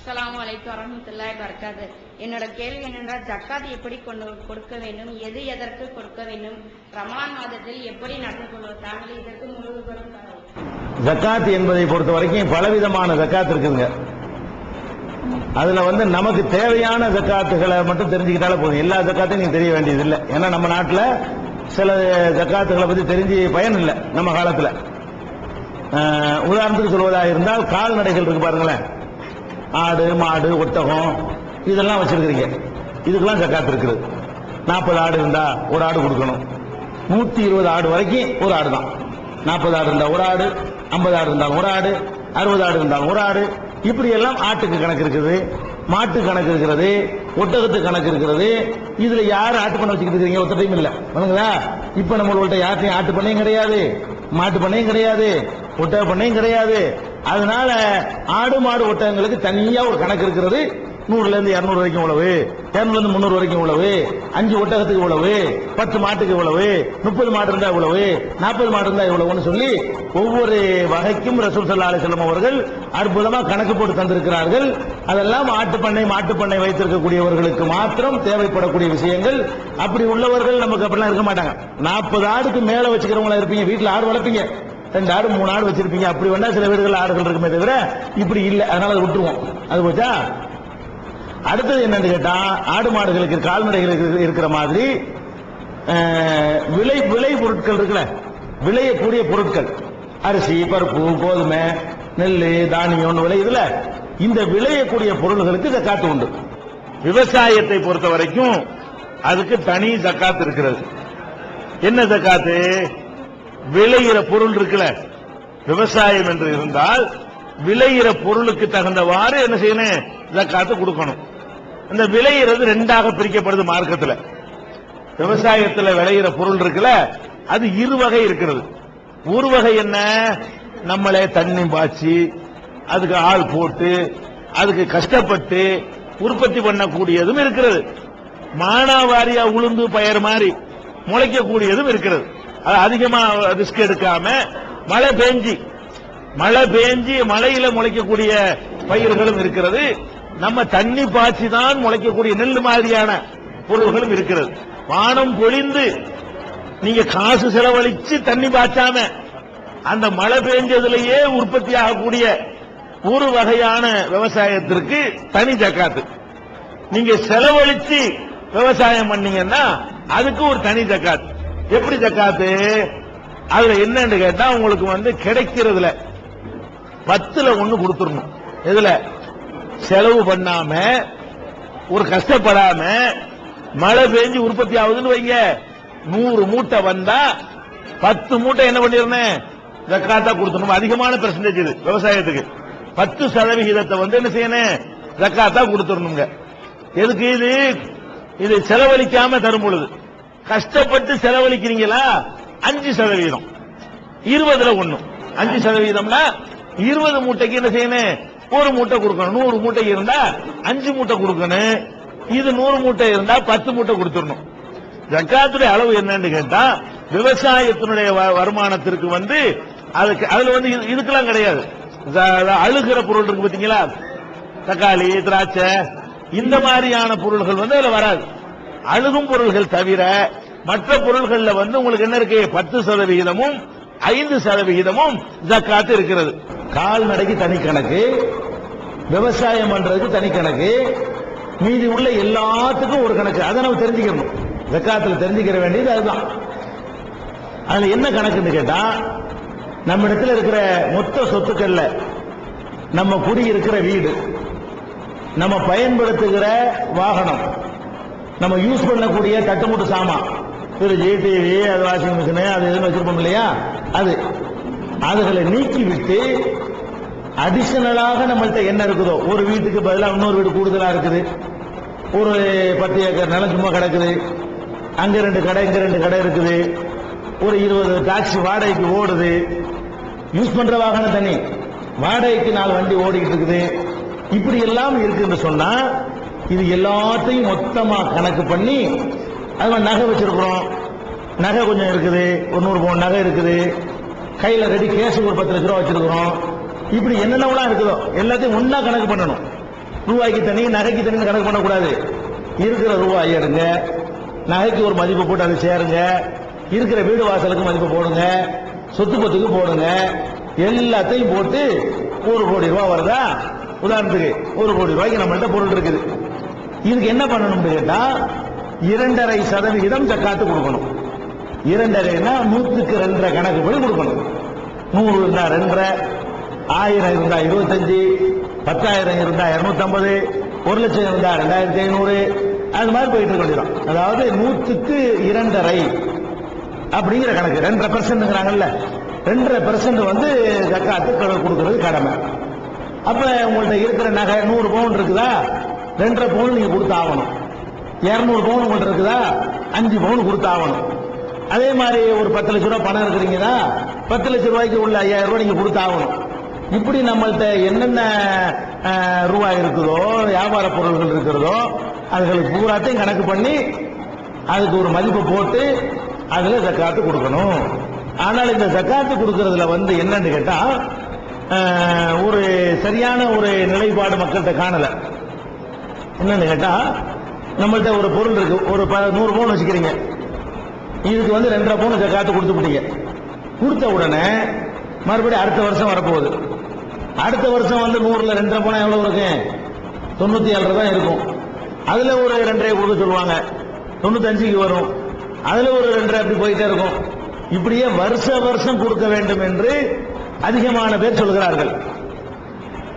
அஸ்லாம் அலைக்கும் வரமத்துல்லாய் வரக்காது என்னோட கேள்வி என்னென்றால் ஜக்காத் எப்படி கொண்டு கொடுக்க வேண்டும்? எது எதற்கு கொடுக்க வேண்டும்? ரமான் மாதத்தில் எப்படி நடந்து கொள்வது? தாங்கள் இதற்கு முழுவதும் ஜக்காத் என்பதை பொறுத்த வரைக்கும் பலவிதமான ஜக்காத் இருக்குதுங்க. அதுல வந்து நமக்கு தேவையான ஜக்காத்துகளை மட்டும் தெரிஞ்சுக்கிட்டாலே போதும். எல்லா ஜக்காத்தையும் நீங்க தெரிய வேண்டியது இல்லை ஏன்னா நம்ம நாட்டில் சில ஜக்காத்துகளை பத்தி தெரிஞ்சு பயன் இல்லை நம்ம காலத்தில். உதாரணத்துக்கு சொல்வதாக இருந்தால் கால்நடைகள் இருக்கு பாருங்களேன். ஆடு மாடு ஒட்டகம் இதெல்லாம் வச்சிருக்கிறீங்க. இதுக்கெல்லாம் ஜக்காத் இருக்குது. நாற்பது ஆடு இருந்தா ஒரு ஆடு கொடுக்கணும். நூத்தி இருபது ஆடு வரைக்கும் ஒரு ஆடு தான். நாற்பது ஆடு இருந்தா ஒரு ஆடு ஐம்பது ஆடு இருந்தால் ஒரு ஆடு அறுபது ஆடு இருந்தால் ஒரு ஆடு. இப்படி எல்லாம் ஆட்டுக்கு கணக்கு இருக்குது மாட்டு கணக்கு இருக்கிறது ஒட்டகத்துக்கு கணக்கு இருக்கிறது. இதுல யார் ஆட்டு பண்ண வச்சுக்கிட்டு இருக்கீங்க ஒத்த டைம் இல்ல. வணங்குதா இப்ப நம்மள்கிட்ட யார்ட்டையும் ஆட்டு பண்ணையும் கிடையாது மாட்டு பண்ணையும் கிடையாது ஒட்டக பண்ணையும் கிடையாது. அதனால ஆடு மாடு ஒட்டகங்களுக்கு தனியா ஒரு கணக்கு இருக்கிறது. நூறுல இருந்து இருநூறு வரைக்கும் உழவு இருநூறுல இருந்து முந்நூறு வரைக்கும் உழவு அஞ்சு ஒட்டகத்துக்கு உழவு பத்து மாட்டுக்கு உழவு முப்பது மாடு இருந்தா இவ்வளவு. நாற்பது மாடு இருந்தா இவ்வளவுன்னு சொல்லி ஒவ்வொரு வகைக்கும் ரசூல் சல்லா அலிஸ்லாம் அவர்கள் அற்புதமா கணக்கு போட்டு தந்திருக்கிறார்கள். அதெல்லாம் ஆட்டுப்பண்ணை பண்ணை பண்ணை வைத்திருக்கக்கூடியவர்களுக்கு மாத்திரம் தேவைப்படக்கூடிய விஷயங்கள். அப்படி உள்ளவர்கள் நமக்கு அப்படிலாம் இருக்க மாட்டாங்க. நாற்பது ஆடுக்கு மேல வச்சுக்கிறவங்களா இருப்பீங்க. வீட்டுல ஆடு வளர்ப்பீங்க. ரெண்டு ஆடு மூணு ஆடு வச்சிருப்பீங்க. அப்படி வேணா சில வீடுகள் ஆடுகள் இருக்குமே தவிர இப்படி இல்லை. அதனால அதை விட்டுருவோம். அது போச்சா? அடுத்தது என்னன்னு கேட்டா ஆடு மாடுகளுக்கு கால்நடைகளுக்கு இருக்கிற மாதிரி விலை விளை பொருட்கள் இருக்குல்ல. விளையக்கூடிய பொருட்கள். அரிசி பருப்பு கோதுமை நெல் தானியம் விளையுதுல இந்த விளையக்கூடிய பொருள்களுக்கு ஜக்காத்து உண்டு. விவசாயத்தை பொறுத்த வரைக்கும் அதுக்கு தனி ஜக்காத்து இருக்கிறது. என்ன ஜக்காத்து? விளையிற பொருள் இருக்குல்ல விவசாயம் என்று இருந்தால் விளையிற பொருளுக்கு தகுந்தவாறு என்ன செய்யணும்? ஜக்காத்து கொடுக்கணும். இந்த விளையிறது ரெண்டாக பிரிக்கப்படுது மார்க்கத்தில். விவசாயத்தில் விளையிற பொருள் இருக்குல்ல அது இரு வகை இருக்கிறது. ஒரு வகை என்ன? நம்மளே தண்ணி பாய்ச்சி அதுக்கு ஆள் போட்டு அதுக்கு கஷ்டப்பட்டு உற்பத்தி பண்ணக்கூடியதும் இருக்கிறது. மானாவாரியா உளுந்து பயிர் மாதிரி முளைக்கக்கூடியதும் இருக்கிறது. அதிகமா ரிஸ்க் எடுக்காம மழை பெஞ்சி மழை பெஞ்சி மழையில முளைக்கக்கூடிய பயிர்களும் இருக்கிறது. நம்ம தண்ணி பாய்ச்சி தான் முளைக்கக்கூடிய நெல் மாதிரியான பொருள்களும் இருக்கிறது. வானம் பொழிந்து நீங்க காசு செலவழிச்சு தண்ணி பாய்ச்சாம அந்த மழை பெஞ்சதுலயே உற்பத்தி ஆகக்கூடிய ஒரு வகையான விவசாயத்திற்கு தனி ஜக்காத்து. நீங்க செலவழிச்சு விவசாயம் பண்ணீங்கன்னா அதுக்கு ஒரு தனி ஜக்காத்து. எப்படி ஜக்காத்து? அதுல என்னன்னு கேட்டா உங்களுக்கு வந்து கிடைக்கிறதுல பத்துல ஒண்ணு கொடுத்துடணும். இதுல செலவு பண்ணாம ஒரு கஷ்டப்படாம மழை பெஞ்சு உற்பத்தி ஆகுதுன்னு வைங்க. நூறு மூட்டை வந்தா பத்து மூட்டை என்ன பண்ணிருந்தேன் ஜக்காத்தா கொடுத்துடணும். அதிகமான பெர்சன்டேஜ் இது விவசாயத்துக்கு. பத்து சதவிகிதத்தை வந்து என்ன செய்யணும்? ஜக்காத்தா கொடுத்துடணுங்க. எதுக்கு இது? இது செலவழிக்காம தரும் பொழுது. கஷ்டப்பட்டு செலவழிக்கிறீங்களா? அஞ்சு சதவீதம். இருபதுல ஒண்ணு. அஞ்சு சதவீதம்னா இருபது மூட்டைக்கு என்ன செய்யணும்? ஒரு மூட்டை கொடுக்கணும். நூறு மூட்டை இருந்தா அஞ்சு மூட்டை கொடுக்கணும். இது நூறு மூட்டை இருந்தா பத்து மூட்டை கொடுத்துடணும். ஜக்காத்துடைய அளவு என்னன்னு கேட்டா விவசாயத்தினுடைய வ- வருமானத்திற்கு வந்து அதுக்கு அதுல வந்து இது- இதுக்கெல்லாம் கிடையாது. அழுகிற பொருள் இருக்கு பாத்தீங்களா? தக்காளி திராட்சை இந்த மாதிரியான பொருள்கள் வந்து அதுல வராது. அழுகும் பொருள்கள் தவிர மற்ற பொருள்கள்ல வந்து உங்களுக்கு என்ன இருக்கு? பத்து சதவிகிதமும் ஐந்து சதவிகிதமும் ஜக்காத்து இருக்கிறது. கால்நடைக்கு தனி கணக்கு விவசாயம் பண்றதுக்கு தனி கணக்கு மீதி உள்ள எல்லாத்துக்கும் ஒரு கணக்கு. அதை நம்ம தெரிஞ்சுக்கணும். ஜக்காத்துல தெரிஞ்சுக்கிற வேண்டியது அதுதான். அதுல என்ன கணக்குன்னு கேட்டா நம்ம இடத்துல இருக்கிற மொத்த சொத்துக்கள்ல நம்ம குடியிருக்கிற வீடு நம்ம பயன்படுத்துகிற வாகனம் நம்ம யூஸ் பண்ணக்கூடிய தட்டுமுட்டு சாமான். ஃப்ரிட்ஜ் ஜிடிவி அது வாஷிங் மிஷினு அது எதுவும் வச்சிருப்போம் இல்லையா? அது. அதுகளை நீக்கி விட்டு அடிஷனலாக நம்மள்கிட்ட என்ன இருக்குதோ ஒரு வீட்டுக்கு பதிலாக இன்னொரு வீடு கூடுதலாக இருக்குது. ஒரு பத்து ஏக்கர் நிலம் சும்மா கிடக்குது. அங்க ரெண்டு கடை இங்க ரெண்டு கடை இருக்குது. ஒரு இருபது டாக்ஸி வாடகைக்கு ஓடுது. யூஸ் பண்ற வாகனம் தனி வாடகைக்கு நாலு வண்டி ஓடிக்கிட்டு இருக்குது. இப்படி எல்லாம் இருக்குன்னு சொன்னா இது எல்லாத்தையும் மொத்தமா கணக்கு பண்ணி அது மாதிரி நகை வச்சிருக்கிறோம். நகை கொஞ்சம் இருக்குது ஒரு நூறு பவுன் நகை இருக்குது. கையில ரெடி கேஸ் ஒரு பத்து லட்ச ரூபா வச்சிருக்கிறோம். இப்படி என்னென்னலாம் இருக்குதோ எல்லாத்தையும் ஒன்றா கணக்கு பண்ணணும். ரூபாய்க்கு தனி நகைக்கு தனி கணக்கு பண்ணக்கூடாது. இருக்கிற ரூபாய் எடுங்க. நகைக்கு ஒரு மதிப்பு போட்டு அதை சேருங்க. இருக்கிற வீடு வாசலுக்கு மதிப்பு போடுங்க. சொத்து பத்துக்கு போடுங்க. எல்லாத்தையும் போட்டு ஒரு கோடி ரூபா வருதா? உதாரணத்துக்கு ஒரு கோடி ரூபாய்க்கு நம்மள்கிட்ட பொருள் இருக்குது. இதுக்கு என்ன பண்ணணும்னு கேட்டா இரண்டரை சதவிகிதம் ஜக்காத்து கொடுக்கணும். இரண்டரைனா நூற்றுக்கு ரெண்டரை கணக்கு படி கொடுக்கணும். நூறு இருந்தா ரெண்டரை ஆயிரம் இருந்தா இருபத்தஞ்சு பத்தாயிரம் இருந்தா இருநூத்தம்பது ஒரு லட்சம் இருந்தா ரெண்டாயிரத்தி ஐநூறு அது மாதிரி போயிட்டு இருக்க அதாவது நூற்றுக்கு இரண்டரை அப்படிங்கிற கணக்கு. ரெண்டரை பெர்சன்ட்ங்கிறாங்கல்ல ரெண்டரை பெர்சன்ட் வந்து ஜக்காத்து கொடுக்கறது கடமை. அப்ப உங்கள்ட்ட இருக்கிற நகை நூறு பவுன் இருக்குதா? ரெண்டரை பவுன் நீங்க கொடுத்தாகணும். இரநூறு பவுன் உங்கள்ட்ட இருக்குதா? அஞ்சு பவுன் கொடுத்தாகணும். அதே மாதிரி ஒரு பத்து லட்ச ரூபாய் பணம் இருக்கிறீங்கன்னா பத்து லட்ச ரூபாய்க்கு உள்ள ஐயாயிரம் ரூபாய் நீங்க கொடுத்தாகணும். இப்படி நம்மள்ட்ட என்னென்ன ரூபாய் இருக்குதோ வியாபார பொருள்கள் இருக்கிறதோ அதுகளுக்கு பூராத்தையும் கணக்கு பண்ணி அதுக்கு ஒரு மதிப்பு போட்டு அதில் ஜக்காத்து கொடுக்கணும். ஆனால் இந்த ஜக்காத்து கொடுக்கறதுல வந்து என்னன்னு கேட்டால் ஒரு சரியான ஒரு நிலைப்பாடு மக்கள்கிட்ட காணலை. என்னன்னு கேட்டா நம்மள்ட்ட ஒரு பொருள் இருக்கு. ஒரு ப- நூறு பவுன் வச்சுக்கிறீங்க. இதுக்கு வந்து ரெண்டரை பவுன் காத்து கொடுத்துட்டீங்க கொடுத்த உடனே மறுபடியும் அடுத்த வருஷம் வரப்போகுது. அடுத்த வருஷம் வந்து நூறுல ரெண்டரை பவுன் எவ்வளவு இருக்கு தொண்ணூத்தி ஏழு தான் இருக்கும். அதுல ஒரு ரெண்டரை கொடுக்க சொல்லுவாங்க. தொண்ணூத்தஞ்சுக்கு வரும். அதுல ஒரு ரெண்டரை அப்படி போயிட்டே இருக்கும். இப்படியே வருஷ வருஷம் கொடுக்க வேண்டும் என்று அதிகமான பேர் சொல்கிறார்கள்.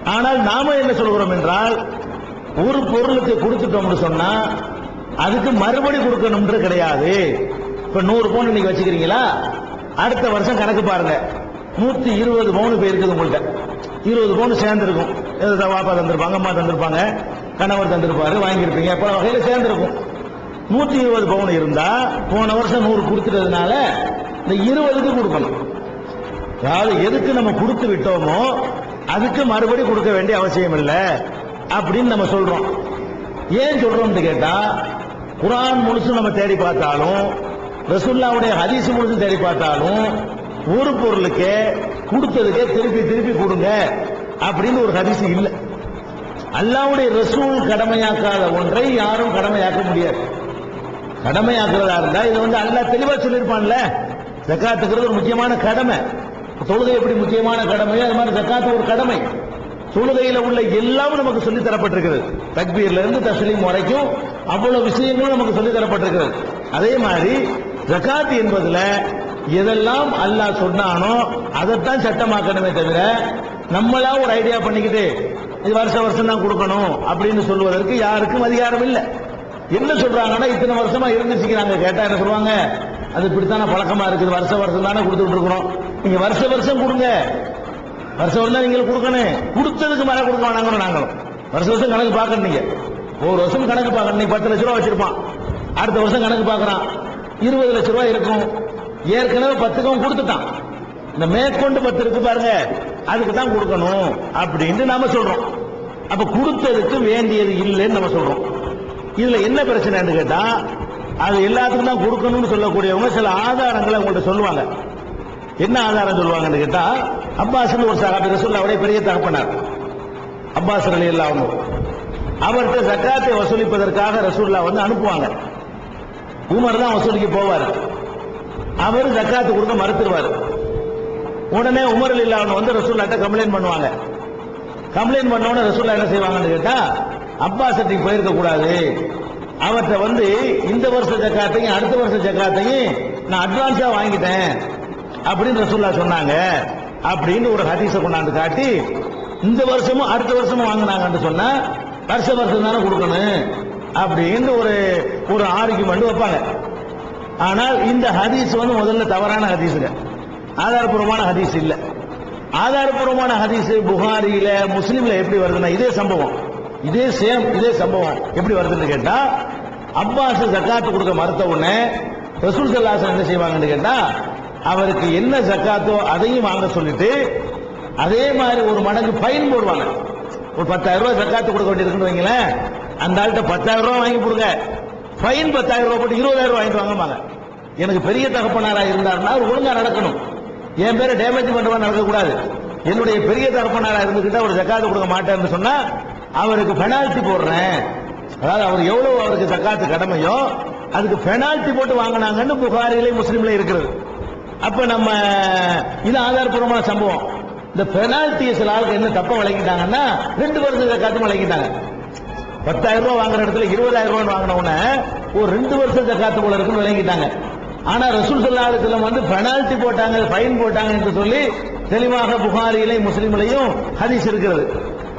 ஆனால் நாம என்ன சொல்கிறோம் என்றால் ஒரு பொருளுக்கு கொடுத்துட்டோம்னு சொன்னா அதுக்கு மறுபடி கொடுக்கணும்ன்ற கிடையாது. இப்ப நூறு பவுன் இன்னைக்கு வச்சுக்கிறீங்களா? அடுத்த வருஷம் கணக்கு பாருங்க. நூத்தி இருபது பவுன் போயிருக்குது உங்கள்ட்ட. இருபது பவுன் சேர்ந்துருக்கும். வாப்பா தந்திருப்பாங்க அம்மா தந்திருப்பாங்க கணவர் தந்திருப்பாரு வாங்கியிருப்பீங்க பல வகையில சேர்ந்துருக்கும். நூத்தி இருபது பவுன் இருந்தா போன வருஷம் நூறு கொடுத்துட்டதுனால இந்த இருபதுக்கு கொடுக்கணும். அதாவது எதுக்கு நம்ம கொடுத்து விட்டோமோ அதுக்கு மறுபடி கொடுக்க வேண்டிய அவசியம் இல்லை. அப்படின்னு நம்ம சொல்றோம். ஏன் சொல்றோம்னு கேட்டா குரான் முழுசும் நம்ம தேடி பார்த்தாலும் ரசுல்லாவுடைய ஹதீஸ் முழுசும் தேடி பார்த்தாலும் ஒரு பொருளுக்கு கொடுத்ததுக்கே திருப்பி திருப்பி கொடுங்க அப்படின்னு ஒரு ஹதீஸ் இல்லை. அல்லாவுடைய ரசூல் கடமையாக்காத ஒன்றை யாரும் கடமையாக்க முடியாது. கடமையாக்குறதா இருந்தா இது வந்து அல்லா தெளிவா சொல்லியிருப்பான்ல. ஜக்காத்துக்கிறது ஒரு முக்கியமான கடமை. தொழுகை எப்படி முக்கியமான கடமையோ அது மாதிரி ஜக்காத்து ஒரு கடமை. தொழுகையில உள்ள எல்லாம் நமக்கு சொல்லி தரப்பட்டிருக்கிறது. தக்பீர்ல இருந்து தஸ்லீம் வரைக்கும் அவ்வளவு விஷயங்களும் நமக்கு சொல்லி தரப்பட்டிருக்கிறது. அதே மாதிரி ஜகாத் என்பதுல எதெல்லாம் அல்லாஹ் சொன்னானோ அதைத்தான் சட்டமாக்கணுமே தவிர நம்மளா ஒரு ஐடியா பண்ணிக்கிட்டு இது வருஷ வருஷம் தான் கொடுக்கணும் அப்படின்னு சொல்லுவதற்கு யாருக்கும் அதிகாரம் இல்லை. என்ன சொல்றாங்கன்னா இத்தனை வருஷமா இருந்துச்சுக்கிறாங்க கேட்டா என்ன சொல்லுவாங்க? அது இப்படித்தானே பழக்கமா இருக்குது வருஷ வருஷம் தானே கொடுத்துட்டு இருக்கிறோம். நீங்க வருஷ வருஷம் கொடுங்க. வருஷம் வருஷம் நீங்க கொடுக்கணும் கொடுத்ததுக்கு மேல கொடுக்க வேணாங்கன்னு நாங்களும். வருஷ வருஷம் கணக்கு பார்க்கணும் நீங்க. ஒரு வருஷம் கணக்கு பார்க்கணும். நீ பத்து லட்ச ரூபா வச்சிருப்பான். அடுத்த வருஷம் கணக்கு பார்க்கறான். இருபது லட்ச ரூபா இருக்கும். ஏற்கனவே பத்துக்கும் கொடுத்துட்டான். இந்த மேற்கொண்டு பத்து இருக்கு பாருங்க. அதுக்கு தான் கொடுக்கணும். அப்படின்னு நாம சொல்றோம். அப்ப கொடுத்ததுக்கு வேண்டியது இல்லைன்னு நம்ம சொல்றோம். இதுல என்ன பிரச்சனைன்னு கேட்டா அது எல்லாத்துக்கும் தான் கொடுக்கணும்னு சொல்லக்கூடியவங்க சில ஆதாரங்களை உங்கள்கிட்ட சொல்லுவாங்க. என்ன ஆதாரம் சொல்லுவாங்கன்னு கேட்டா அப்பாஸ் ஒரு சகாபி ரசூல்லாவுடைய பெரிய தகப்பனார். அப்பாஸ் அலி அல்லாஹ் அவர்கிட்ட சக்காத்தை வசூலிப்பதற்காக ரசூல்லா வந்து அனுப்புவாங்க. உமர் தான் வசூலிக்கு போவார். அவர் ஜக்காத்து கொடுக்க மறுத்துருவார். உடனே உமர் அலி அல்லாஹ் வந்து ரசூல்லாட்ட கம்ப்ளைண்ட் பண்ணுவாங்க. கம்ப்ளைண்ட் பண்ணோன்னு ரசூல்லா என்ன செய்வாங்கன்னு கேட்டா அப்பாஸ் சட்டிக்கு போயிருக்க கூடாது. அவர்கிட்ட வந்து இந்த வருஷ ஜக்காத்தையும் அடுத்த வருஷ ஜக்காத்தையும் நான் அட்வான்ஸா வாங்கிட்டேன். அப்படின்னு ரசூல்லா சொன்னாங்க. அப்படின்னு ஒரு ஹதீஸை கொண்டாந்து காட்டி இந்த வருஷமும் அடுத்த வருஷமும் வாங்கினாங்கன்னு சொன்னா வருஷ வருஷம் தானே கொடுக்கணும் அப்படின்னு ஒரு ஒரு ஆர்குமெண்ட் வைப்பாங்க. ஆனால் இந்த ஹதீஸ் வந்து முதல்ல தவறான ஹதீஸுங்க ஆதாரபூர்வமான ஹதீஸ் இல்ல. ஆதாரபூர்வமான ஹதீஸ் புகாரியில முஸ்லீம்ல எப்படி வருதுன்னா இதே சம்பவம். இதே சேம் இதே சம்பவம். எப்படி வருதுன்னு கேட்டா அப்பாஸ் ஜக்காத்து கொடுக்க மறுத்த உடனே ரசூல் சல்லாசன் என்ன செய்வாங்கன்னு கேட்டா அவருக்கு என்ன ஜக்காத்தோ அதையும் வாங்க சொல்லிட்டு அதே மாதிரி ஒரு மடங்கு ஃபைன் போடுவாங்க. ஒரு பத்தாயிரம் ரூபாய் ஜக்காத்து கொடுக்க வேண்டியிருக்குன்னு வைங்களேன். அந்த ஆள்கிட்ட பத்தாயிரம் ரூபாய் வாங்கி கொடுங்க. ஃபைன் பத்தாயிரம் ரூபாய் போட்டு இருபதாயிரம் ரூபாய் வாங்கிட்டு வாங்கம்பாங்க. எனக்கு பெரிய தகப்பனாரா இருந்தாருன்னா அவர் ஒழுங்கா நடக்கணும். என் பேரை டேமேஜ் பண்றவா நடக்கக்கூடாது. என்னுடைய பெரிய தகப்பனாரா இருந்துகிட்டா அவர் ஜக்காத்து கொடுக்க மாட்டேன்னு சொன்னா அவருக்கு பெனால்ட்டி போடுறேன். அதாவது அவர் எவ்வளவு அவருக்கு ஜக்காத்து கடமையோ அதுக்கு பெனால்ட்டி போட்டு வாங்கினாங்கன்னு புகாரிலே முஸ்லீம்ல இருக்கிறது. அப்ப நம்ம இது ஆதாரப்பூர்வமான சம்பவம். இந்த பெனால்டி சில ஆளுக்கு என்ன தப்பா வழங்கிட்டாங்கன்னா ரெண்டு வருஷம் காத்து வழங்கிட்டாங்க பத்தாயிரம் ரூபாய் வாங்குற இடத்துல இருபதாயிரம் ரூபாய் வாங்கின உடனே ஒரு ரெண்டு வருஷம் ஜக்காத்து போல இருக்குன்னு விளங்கிட்டாங்க ஆனா ரசூல் சல்லா அலுவலம் வந்து பெனால்டி போட்டாங்க ஃபைன் போட்டாங்க என்று சொல்லி தெளிவாக புகாரியிலையும் முஸ்லீம்லையும் ஹதீஸ் இருக்கிறது.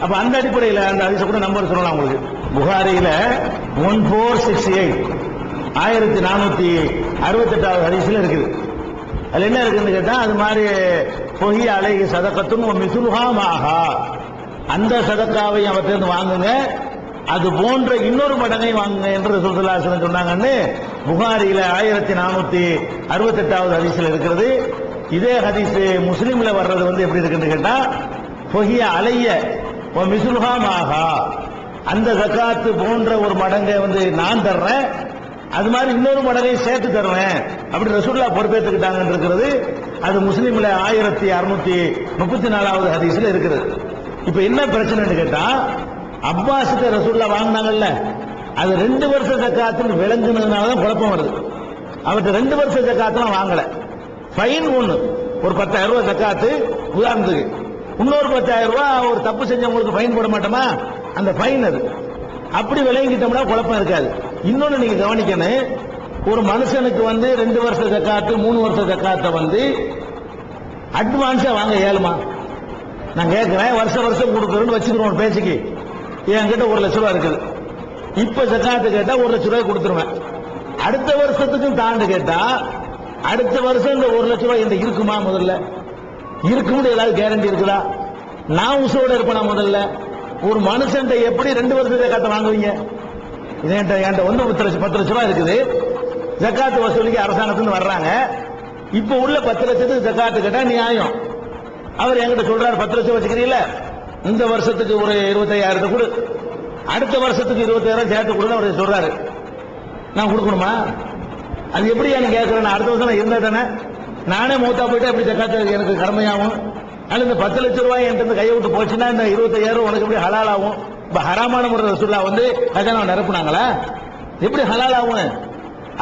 அப்ப அந்த அடிப்படையில் அந்த ஹதீஸை கூட நம்பர் சொல்லலாம் உங்களுக்கு. புகாரியில ஒன் ஃபோர் சிக்ஸ் எயிட் ஆயிரத்தி நானூத்தி அறுபத்தெட்டாவது ஹதீஸ்ல இருக்குது. அதில் என்ன இருக்குன்னு கேட்டா அது மாதிரி பொஹி அழகி சதக்கத்தும் மிசுலுஹா மாஹா அந்த சதக்காவையும் அவற்றிலிருந்து வாங்குங்க. அது போன்ற இன்னொரு மடங்கை வாங்குங்க என்று சுற்றுலாசனம் சொன்னாங்கன்னு புகாரியில ஆயிரத்தி நானூத்தி அறுபத்தெட்டாவது ஹதீஸ்ல இருக்கிறது. இதே ஹதீஸ் முஸ்லீம்ல வர்றது வந்து எப்படி இருக்குன்னு கேட்டா பொஹிய அலைய மிசுலுஹா மாஹா அந்த ஜக்காத்து போன்ற ஒரு மடங்கை வந்து நான் தர்றேன். அது மாதிரி இன்னொரு மடலையும் சேர்த்து தருவேன் அப்படி ரசூல்லா பொறுப்பேற்றுக்கிட்டாங்கன்னு இருக்கிறது. அது முஸ்லீம்ல ஆயிரத்தி அறுநூத்தி முப்பத்தி நாலாவது ஹதீஸ்ல இருக்கிறது. இப்ப என்ன பிரச்சனைன்னு கேட்டா அப்பாஸுக்கு ரசூல்லா வாங்கினாங்கல்ல. அது ரெண்டு வருஷ ஜக்காத்துன்னு விளங்குனதுனால தான் குழப்பம் வருது. அவர்கிட்ட ரெண்டு வருஷ ஜக்காத்துலாம் வாங்கல. ஃபைன் ஒண்ணு. ஒரு பத்தாயிரம் ரூபாய் ஜக்காத்து உதாரணத்துக்கு. இன்னொரு பத்தாயிரம் ரூபாய் ஒரு தப்பு செஞ்சவங்களுக்கு ஃபைன் போட மாட்டோமா? அந்த ஃபைன் அது. அப்படி விளங்கிட்டோம்னா குழப்பம் இருக்காது. இன்னொன்னு நீங்க கவனிக்கணும். ஒரு மனுஷனுக்கு வந்து ரெண்டு வருஷ ஜக்காத்து மூணு வருஷ ஜக்காத்தை வந்து அட்வான்ஸா வாங்க ஏழுமா? நான் கேட்கிறேன் வருஷ வருஷம் கொடுக்குறேன்னு வச்சுக்கிறோம் பேச்சுக்கு. என்கிட்ட ஒரு லட்ச ரூபா இருக்குது. இப்ப ஜக்காத்து கேட்டா ஒரு லட்ச ரூபாய் கொடுத்துருவேன். அடுத்த வருஷத்துக்கும் தாண்டு கேட்டா அடுத்த வருஷம் இந்த ஒரு லட்ச ரூபாய் இந்த இருக்குமா முதல்ல? இருக்கும்னு ஏதாவது கேரண்டி இருக்குதா? நான் உசோட இருப்பேனா முதல்ல? ஒரு மனுஷன் எப்படி ரெண்டு வருஷம் ஜக்காத்தை வாங்குவீங்க? இது என்கிட்ட என்கிட்ட வந்து பத்து லட்சம் பத்து லட்ச ரூபாய் இருக்குது. ஜக்காத்து வசூலிக்கு அரசாங்கத்துக்கு வர்றாங்க. இப்போ உள்ள பத்து லட்சத்துக்கு ஜக்காத்து கேட்டால் நியாயம். அவர் என்கிட்ட சொல்றாரு பத்து லட்சம் வச்சுக்கிறீங்கள இந்த வருஷத்துக்கு ஒரு இருபத்தையாயிரத்தை கொடு. அடுத்த வருஷத்துக்கு இருபத்தாயிரம் சேர்த்து கொடுன்னு அவர் சொல்றாரு. நான் கொடுக்கணுமா? அது எப்படி எனக்கு கேட்கறேன் நான் அடுத்த வருஷம் நான் இருந்தா தானே. நானே மூத்தா போயிட்டு எப்படி ஜக்காத்து எனக்கு கடமையாகும்? ஆனால் இந்த பத்து லட்சம் ரூபாய் என்கிட்ட கையை விட்டு போச்சுன்னா இந்த இருபத்தாயிரம் உனக்கு எப்படி ஹலால் ஆகும் இப்ப ஹராமான முறை ரசூல்லா வந்து கஜானா நிரப்புனாங்களா? எப்படி ஹலால் ஆகும்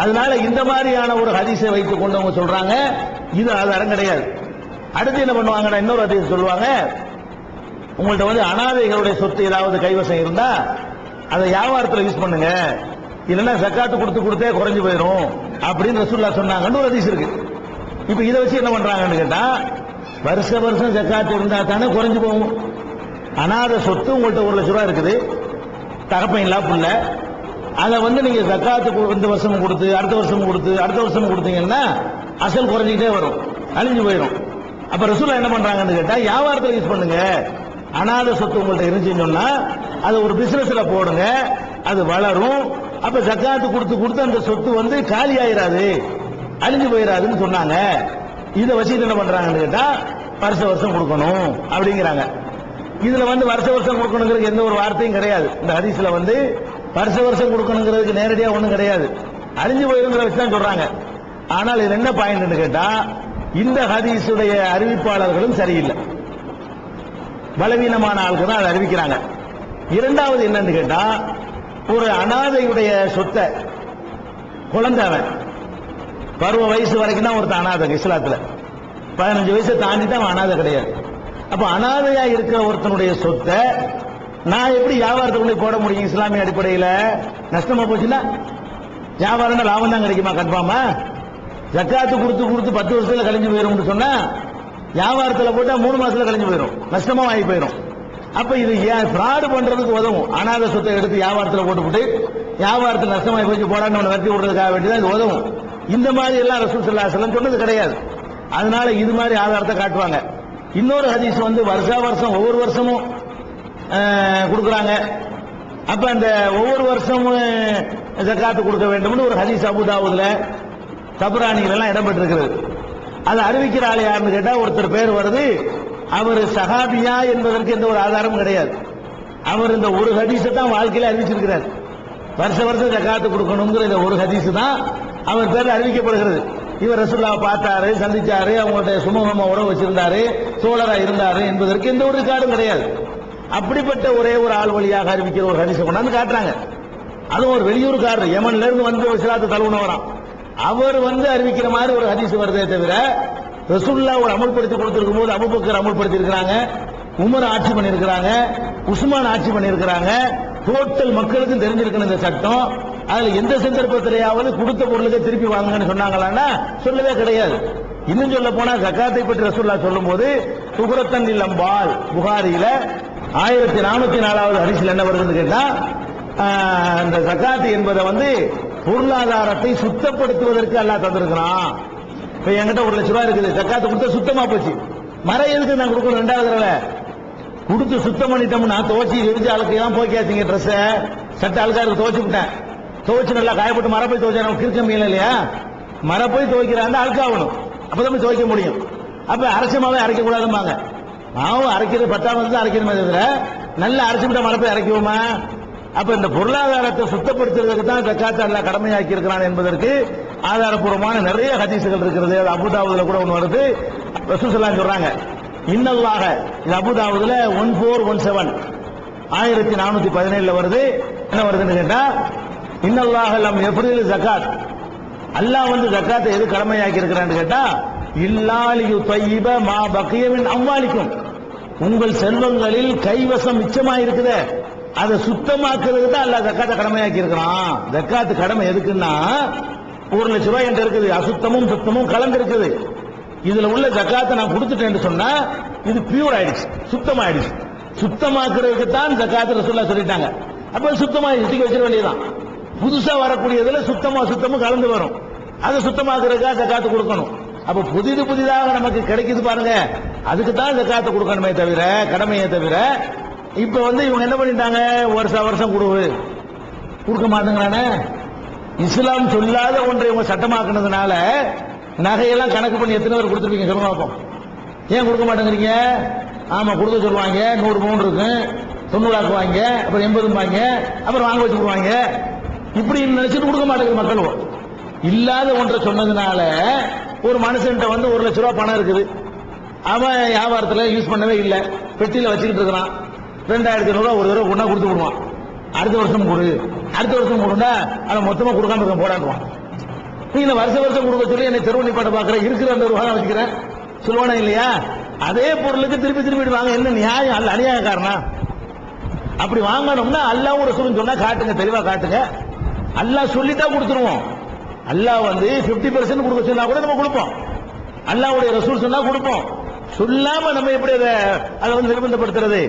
அதனால இந்த மாதிரியான ஒரு ஹதீஸை வைத்துக் கொண்டு அவங்க சொல்றாங்க. இது ஆதாரம் கிடையாது. அடுத்து என்ன பண்ணுவாங்கன்னா இன்னொரு ஹதீஸ் சொல்லுவாங்க. உங்கள்ட்ட வந்து அனாதைகளுடைய சொத்து ஏதாவது கைவசம் இருந்தா அதை வியாபாரத்தில் யூஸ் பண்ணுங்க. இல்லைன்னா சக்காத்து கொடுத்து கொடுத்தே குறைஞ்சு போயிடும் அப்படின்னு ரசூல்லா சொன்னாங்கன்னு ஒரு ஹதீஸ் இருக்கு. இப்ப இதை வச்சு என்ன பண்றாங்கன்னு கேட்டா வருஷ வருஷம் ஜக்காத்து இருந்தா தானே குறைஞ்சு போகும். அனாதை சொத்து உங்கள்கிட்ட ஒரு லட்ச ரூபா இருக்குது. தகப்பன் இல்லா புள்ள. அதை வந்து நீங்க ஜக்காத்து இந்த வருஷமும் கொடுத்து அடுத்த வருஷமும் கொடுத்து அடுத்த வருஷமும் கொடுத்தீங்கன்னா அசல் குறைஞ்சிக்கிட்டே வரும். அழிஞ்சு போயிடும் அப்ப ரசூலா என்ன பண்றாங்கன்னு கேட்டா வியாபாரத்தில் யூஸ் பண்ணுங்க. அனாதை சொத்து உங்கள்ட்ட இருந்துச்சுன்னு சொன்னா அது ஒரு பிசினஸ்ல போடுங்க. அது வளரும். அப்ப ஜக்காத்து கொடுத்து கொடுத்து அந்த சொத்து வந்து காலி ஆயிராது. அழிஞ்சு போயிடாதுன்னு சொன்னாங்க. இதை வச்சுட்டு என்ன பண்றாங்கன்னு கேட்டா வருஷ வருஷம் கொடுக்கணும் அப்படிங்கிறாங்க. இதுல வந்து வருஷ வருஷம் கொடுக்கணுங்கிறது எந்த ஒரு வார்த்தையும் கிடையாது. இந்த ஹரிசுல வந்து வருஷ வருஷம் கொடுக்கணுங்கிறதுக்கு நேரடியா ஒண்ணும் கிடையாது. அழிஞ்சு போயிருங்கிற வச்சு தான் சொல்றாங்க. ஆனால் இது என்ன பாயிண்ட்னு கேட்டா இந்த ஹதீஸுடைய அறிவிப்பாளர்களும் சரியில்லை. பலவீனமான ஆளுக்கு தான் அதை அறிவிக்கிறாங்க. இரண்டாவது என்னன்னு கேட்டா ஒரு அனாதையுடைய சொத்தை குழந்தை அவன். பருவ வயசு வரைக்கும் தான் ஒருத்தன் அனாதை இஸ்லாத்துல. பதினஞ்சு வயசை தாண்டி தான் அவன் அனாதை கிடையாது. அப்ப அனாதையா இருக்கிற ஒருத்தனுடைய சொத்தை நான் எப்படி வியாபாரத்துக்குள்ளே போட முடியும்? இஸ்லாமிய அடிப்படையில நஷ்டமா போச்சுன்னா? வியாபாரம் லாபம் தான் கிடைக்குமா? கன்ஃபார்மா? ஜக்காத்து கொடுத்து கொடுத்து பத்து வருஷத்துல கழிஞ்சு போயிடும்னு சொன்னா வியாபாரத்துல போட்டா மூணு மாசத்துல கழிஞ்சு போயிடும் நஷ்டமா ஆகி போயிடும் அப்ப இது ஏன் ஃப்ராடு பண்றதுக்கு உதவும். அனாதை சொத்தை எடுத்து வியாபாரத்துல போட்டுவிட்டு வியாபாரத்தில் நஷ்டமாகி போய் போடான்னு அவனை வெட்டி விடுறதுக்காக வேண்டியதான் இது உதவும். இந்த மாதிரி எல்லாம் ரசூல் ஸல்லல்லாஹு சொன்னது கிடையாது. அதனால இது மாதிரி ஆதாரத்தை காட்டுவாங்க. இன்னொரு ஹதீஸ் வந்து வருஷா வருஷம் ஒவ்வொரு வருஷமும் கொடுக்குறாங்க. அப்ப அந்த ஒவ்வொரு வருஷமும் ஜக்காத்து கொடுக்க வேண்டும்னு ஒரு ஹதீஸ் அபுதாவுதுல தபுராணிகள் எல்லாம் இடம்பெற்றிருக்கிறது. அதை அறிவிக்கிற ஆள் யாருன்னு கேட்டா ஒருத்தர் பேர் வருது. அவர் சஹாபியா என்பதற்கு எந்த ஒரு ஆதாரமும் கிடையாது. அவர் இந்த ஒரு ஹதீஸை தான் வாழ்க்கையில அறிவிச்சிருக்கிறார். வருஷ வருஷம் ஜக்காத்து கொடுக்கணுங்கிற இந்த ஒரு ஹதீஸ் தான் அவர் பேர் அறிவிக்கப்படுகிறது. இவர் ரசுல்லா பார்த்தாரு சந்திச்சாரு அவங்கள்ட்ட சுமூகமா உறவு வச்சிருந்தாரு சோழரா இருந்தாரு என்பதற்கு எந்த ஒரு ரெக்கார்டும் கிடையாது. அப்படிப்பட்ட ஒரே ஒரு ஆள் வழியாக அறிவிக்கிற ஒரு ஹரிசை கொண்டாந்து காட்டுறாங்க. அதுவும் ஒரு வெளியூர்காரர் யமன்ல இருந்து வந்து இஸ்லாத்தை தழுவுனவராம். அவர் வந்து அறிவிக்கிற மாதிரி ஒரு ஹதீஸ் வருதே தவிர ரசுல்லா ஒரு அமல்படுத்தி கொடுத்திருக்கும் போது அபுபக்கர் அமல்படுத்தி இருக்கிறாங்க உமர் ஆட்சி பண்ணியிருக்கிறாங்க உஸ்மான் ஆட்சி பண்ணியிருக்கிறாங்க டோட்டல் மக்களுக்கும் தெரிஞ்சிருக்கணும் இந்த சட்டம். அதுல எந்த சந்தர்ப்பத்திலேயாவது கொடுத்த பொருளுக்கு திருப்பி வாங்குங்கன்னு சொன்னாங்களான்னா சொல்லவே கிடையாது. இன்னும் சொல்ல போனா ஜக்காத்தை பற்றி ரசூல்லா சொல்லும் போது சுகுரத்தன் இல்லம்பால் புகாரியில ஆயிரத்தி நானூத்தி நாலாவது அரிசியில் என்ன வருதுன்னு கேட்டா அந்த இந்த ஜக்காத்து என்பதை வந்து பொருளாதாரத்தை சுத்தப்படுத்துவதற்கு எல்லாம் தந்திருக்கிறான். இப்ப என்கிட்ட ஒரு லட்ச ரூபாய் இருக்குது ஜக்காத்து கொடுத்தா சுத்தமா போச்சு. மர எதுக்கு நான் கொடுக்கணும் ரெண்டாவது தடவை? கொடுத்து சுத்தம் பண்ணிட்டோம்னா துவச்சி எரிஞ்சு அழுக்கையெல்லாம் போக்கியாச்சுங்க ட்ரெஸ் சட்ட அழுக்காருக்கு துவச்சு விட்டேன். துவச்சு நல்லா காயப்பட்டு மர போய் துவச்சா நமக்கு இருக்க இல்லையா? மர போய் துவைக்கிறாங்க அழுக்காகணும் அப்பதான் போய் துவைக்க முடியும். அப்ப அரைச்சமாவே அரைக்க கூடாதும்பாங்க மாவும் அரைக்கிறது பத்தாம் வந்து அரைக்கணுமே மாதிரி நல்லா அரைச்சு விட்டா மர போய் அரைக்குவோமா? அப்ப இந்த பொருளாதாரத்தை சுத்தப்படுத்துறதுக்கு தான் ஜக்காத்து அல்லாஹ் கடமையாக்கி இருக்கிறான் என்பதற்கு ஆதாரப்பூர்வமான நிறைய ஹதீசுகள் இருக்கிறது. அது அபுதாபுல கூட ஒன்று வருது. ரசூசல்லாம் சொல்றாங்க. இன்னல்லாக இது அபுதாபுல ஒன் ஃபோர் ஒன் செவன். ஆயிரத்தி நானூத்தி பதினேழுல வருது. என்ன வருதுன்னு கேட்டா இன்னல்லாக லம் எப்ரில் ஜக்காத். அல்லாஹ் வந்து ஜக்காத்தை எது கடமையாக்கி இருக்கிறான்னு கேட்டா இல்லாலியு தையிப மா பக்கியவின் அம்பாலிக்கும் உங்கள் செல்வங்களில் கைவசம் மிச்சமா இருக்குது அதை சுத்தமாக்குறதுக்கு தான் அல்லாஹ் ஜக்காத்தை கடமையாக்கி இருக்கிறான். ஜக்காத்து கடமை எதுக்குன்னா ஒரு லட்ச ரூபாய் என்கிட்ட இருக்குது. அசுத்தமும் சுத்தமும் கலந்து இருக்குது இதுல உள்ள ஜக்காத்தை நான் கொடுத்துட்டேன்னு சொன்னா இது பியூர் ஆயிடுச்சு சுத்தமாயிடுச்சு. சுத்தமாக்குறதுக்கு தான் ஜக்காத்து ரசூல்லா சொல்லிட்டாங்க. அப்ப சுத்தமா சுத்திக்க வச்சிட வேண்டியதுதான். புதுசா வரக்கூடியதுல சுத்தமா சுத்தமும் கலந்து வரும். அதை சுத்தமாக்குறதுக்காக ஜக்காத்து கொடுக்கணும். அப்ப புதிது புதிதாக நமக்கு கிடைக்குது பாருங்க. அதுக்கு தான் ஜக்காத்து கொடுக்கணுமே தவிர கடமையே தவிர இப்ப வந்து இவங்க என்ன பண்ணிட்டாங்க? வருஷம் வருஷம் கொடு கொடுக்க மாட்டேங்கிறானே. இஸ்லாம் சொல்லாத ஒன்றை இவங்க சட்டமாக்குனதுனால நகையெல்லாம் கணக்கு பண்ணி எத்தனை பேர் கொடுத்துருப்பீங்க சொல்லுங்க பார்ப்போம். ஏன் கொடுக்க மாட்டேங்கிறீங்க? ஆமாம் கொடுக்க சொல்லுவாங்க. நூறு பவுன் இருக்கும் தொண்ணூறாக்குவாங்க அப்புறம் எண்பதும்பாங்க அப்புறம் வாங்க வச்சு கொடுவாங்க இப்படி நினைச்சிட்டு கொடுக்க மாட்டேங்குது மக்களும் இல்லாத ஒன்றை சொன்னதுனால ஒரு மனுஷன்ட்ட வந்து ஒரு லட்ச ரூபா பணம் இருக்குது. அவன் வியாபாரத்தில் யூஸ் பண்ணவே இல்லை. பெட்டியில் வச்சுக்கிட்டு இருக்கிறான். ரெண்டாயிரத்தி ஐநூறு ஒரு தடவை ஒன்றா கொடுத்து விடுவான். அடுத்த வருஷம் கொடு. அடுத்த வருஷம் கொடுண்டா அதை மொத்தமாக கொடுக்காம இருக்க போடாண்டுவான் நீங்க வருஷ வருஷம் கொடுக்க சொல்லி என்னை தெருவு நிப்பாட்ட பாக்குறேன் இருக்கிற அந்த ரூபா வச்சுக்கிறேன் சொல்லுவானா இல்லையா? அதே பொருளுக்கு திருப்பி திருப்பி வாங்க என்ன நியாயம்? அல்ல அநியாயக்காரனா? அப்படி வாங்கணும்னா அல்லாஹ் ஒரு சொல்லு சொன்னா காட்டுங்க தெளிவா காட்டுங்க. அல்லாஹ் சொல்லித்தான் கொடுத்துருவோம். அல்லாஹ் வந்து பிப்டி பெர்சென்ட் கொடுக்க சொன்னா கூட நம்ம கொடுப்போம். அல்லாஹ்வுடைய ரசூல் சொன்னா கொடுப்போம். சொல்லாம நம்ம எப்படி அதை அதை வந்து நிர்பந்தப்படுத்துறது?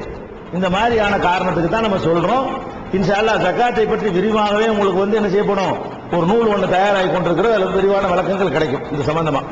இந்த மாதிரியான காரணத்துக்கு தான் நம்ம சொல்றோம். இன்ஷா அல்லாஹ் ஜக்காத்தை பற்றி விரிவாகவே உங்களுக்கு வந்து என்ன செய்யப்படும்? ஒரு நூல் ஒன்று தயாராகி கொண்டிருக்கிறது அதில் விரிவான விளக்கங்கள் கிடைக்கும். இது சம்பந்தமா?